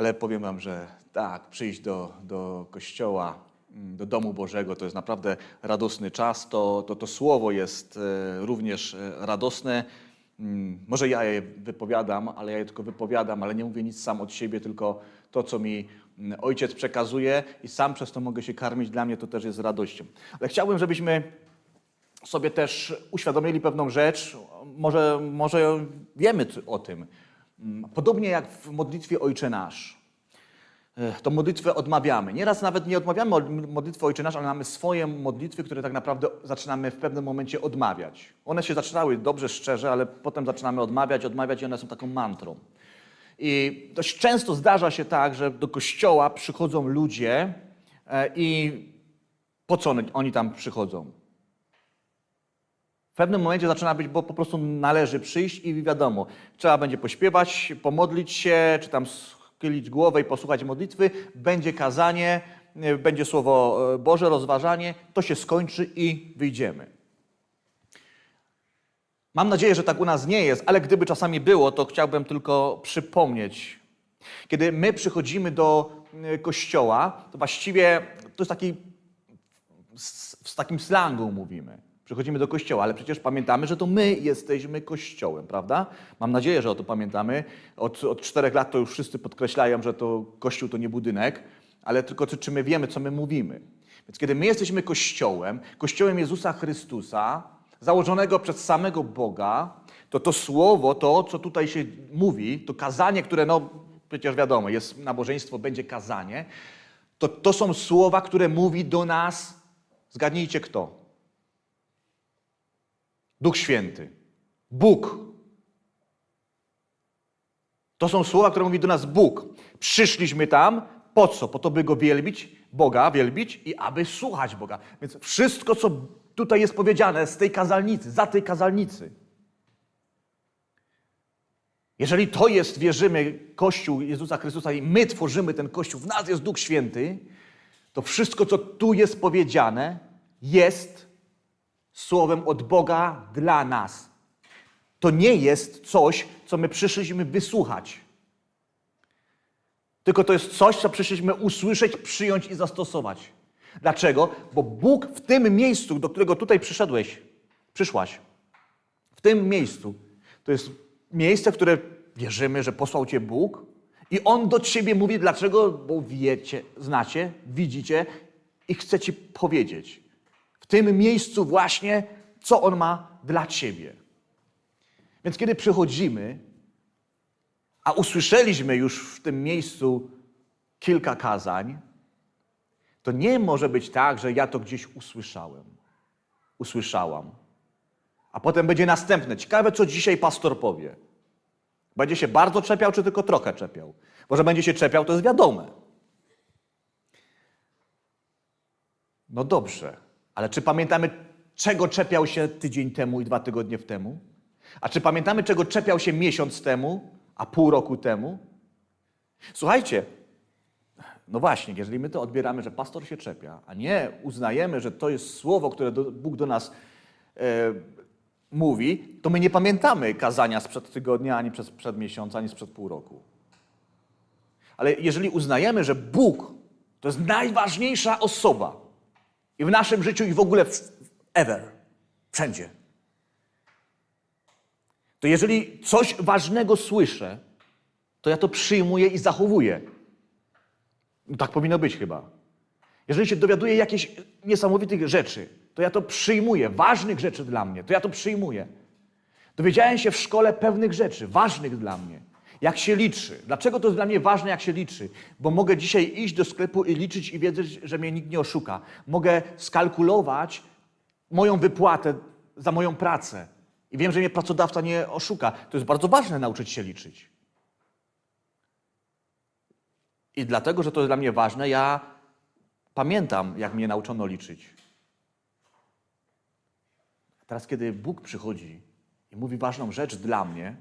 Ale powiem Wam, że tak, przyjść do, do kościoła, mm, do domu Bożego to jest naprawdę radosny czas. To, to, to słowo jest e, również e, radosne. Mm, Może ja je wypowiadam, ale ja je tylko wypowiadam, ale nie mówię nic sam od siebie, tylko to, co mi mm, ojciec przekazuje i sam przez to mogę się karmić. Dla mnie to też jest radością. Ale chciałbym, żebyśmy sobie też uświadomili pewną rzecz. Może, może wiemy o tym. Mm, Podobnie jak w modlitwie Ojcze Nasz. E, Tą modlitwę odmawiamy. Nieraz nawet nie odmawiamy od- modlitwy Ojcze Nasz, ale mamy swoje modlitwy, które tak naprawdę zaczynamy w pewnym momencie odmawiać. One się zaczynały dobrze, szczerze, ale potem zaczynamy odmawiać, odmawiać i one są taką mantrą. I dość często zdarza się tak, że do kościoła przychodzą ludzie e, i po co oni tam przychodzą? W pewnym momencie zaczyna być, bo po prostu należy przyjść i wiadomo, trzeba będzie pośpiewać, pomodlić się, czy tam schylić głowę i posłuchać modlitwy, będzie kazanie, e, będzie słowo e, Boże, rozważanie, to się skończy i wyjdziemy. Mam nadzieję, że tak u nas nie jest, ale gdyby czasami było, to chciałbym tylko przypomnieć. Kiedy my przychodzimy do e, kościoła, to właściwie to jest taki z takim slangu mówimy. Przychodzimy do kościoła, ale przecież pamiętamy, że to my jesteśmy kościołem, prawda? Mam nadzieję, że o to pamiętamy. Od, od czterech lat to już wszyscy podkreślają, że to kościół to nie budynek, ale tylko czy, czy my wiemy, co my mówimy. Więc kiedy my jesteśmy kościołem, kościołem Jezusa Chrystusa, założonego przez samego Boga, to to słowo, to co tutaj się mówi, to kazanie, które no przecież wiadomo, jest nabożeństwo, będzie kazanie, to to są słowa, które mówi do nas, zgadnijcie kto? Duch Święty. Bóg. To są słowa, które mówi do nas Bóg. Przyszliśmy tam, po co? Po to, by Go wielbić, Boga wielbić i aby słuchać Boga. Więc wszystko, co tutaj jest powiedziane z tej kazalnicy, za tej kazalnicy, jeżeli to jest, wierzymy, Kościół Jezusa Chrystusa i my tworzymy ten Kościół, w nas jest Duch Święty, to wszystko, co tu jest powiedziane, jest słowem od Boga dla nas. To nie jest coś, co my przyszliśmy wysłuchać. Tylko to jest coś, co przyszliśmy usłyszeć, przyjąć i zastosować. Dlaczego? Bo Bóg w tym miejscu, do którego tutaj przyszedłeś, przyszłaś, w tym miejscu, to jest miejsce, w które wierzymy, że posłał Cię Bóg i On do Ciebie mówi, dlaczego? Bo wiecie, znacie, widzicie i chce Ci powiedzieć. W tym miejscu właśnie, co On ma dla Ciebie. Więc kiedy przychodzimy, a usłyszeliśmy już w tym miejscu kilka kazań, to nie może być tak, że ja to gdzieś usłyszałem, usłyszałam. A potem będzie następne. Ciekawe, co dzisiaj pastor powie. Będzie się bardzo czepiał, czy tylko trochę czepiał? Bo że będzie się czepiał, to jest wiadome. No dobrze, ale czy pamiętamy, czego czepiał się tydzień temu i dwa tygodnie temu? A czy pamiętamy, czego czepiał się miesiąc temu, a pół roku temu? Słuchajcie, no właśnie, jeżeli my to odbieramy, że pastor się czepia, a nie uznajemy, że to jest słowo, które do, Bóg do nas e, mówi, to my nie pamiętamy kazania sprzed tygodnia, ani przed, przed miesiąca, ani sprzed pół roku. Ale jeżeli uznajemy, że Bóg to jest najważniejsza osoba i w naszym życiu, i w ogóle ever, wszędzie, to jeżeli coś ważnego słyszę, to ja to przyjmuję i zachowuję. No tak powinno być chyba. Jeżeli się dowiaduję jakichś niesamowitych rzeczy, to ja to przyjmuję, ważnych rzeczy dla mnie, to ja to przyjmuję. Dowiedziałem się w szkole pewnych rzeczy, ważnych dla mnie. Jak się liczy. Dlaczego to jest dla mnie ważne, jak się liczy? Bo mogę dzisiaj iść do sklepu i liczyć i wiedzieć, że mnie nikt nie oszuka. Mogę skalkulować moją wypłatę za moją pracę. I wiem, że mnie pracodawca nie oszuka. To jest bardzo ważne nauczyć się liczyć. I dlatego, że to jest dla mnie ważne, ja pamiętam, jak mnie nauczono liczyć. Teraz, kiedy Bóg przychodzi i mówi ważną rzecz dla mnie,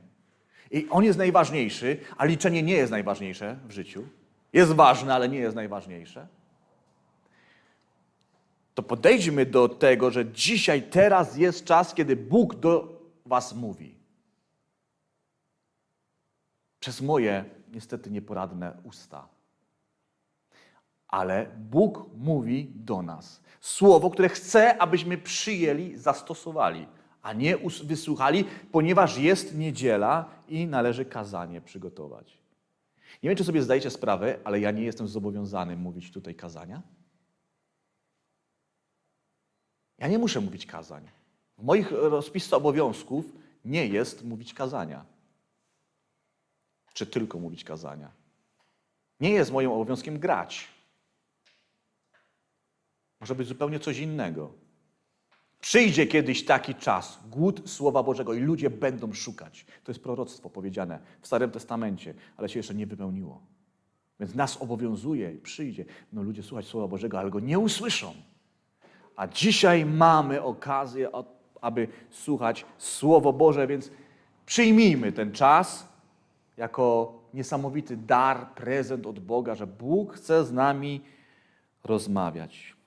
i On jest najważniejszy, a liczenie nie jest najważniejsze w życiu, jest ważne, ale nie jest najważniejsze, to podejdźmy do tego, że dzisiaj, teraz jest czas, kiedy Bóg do Was mówi. Przez moje niestety nieporadne usta. Ale Bóg mówi do nas. Słowo, które chce, abyśmy przyjęli, zastosowali, a nie wysłuchali, ponieważ jest niedziela i należy kazanie przygotować. Nie wiem, czy sobie zdajecie sprawę, ale ja nie jestem zobowiązany mówić tutaj kazania. Ja nie muszę mówić kazań. W moich rozpisce obowiązków nie jest mówić kazania. Czy tylko mówić kazania. Nie jest moim obowiązkiem grać. Może być zupełnie coś innego. Przyjdzie kiedyś taki czas, głód Słowa Bożego i ludzie będą szukać. To jest proroctwo powiedziane w Starym Testamencie, ale się jeszcze nie wypełniło. Więc nas obowiązuje, przyjdzie, no ludzie słuchać Słowa Bożego, ale go nie usłyszą. A dzisiaj mamy okazję, aby słuchać Słowo Boże, więc przyjmijmy ten czas jako niesamowity dar, prezent od Boga, że Bóg chce z nami rozmawiać.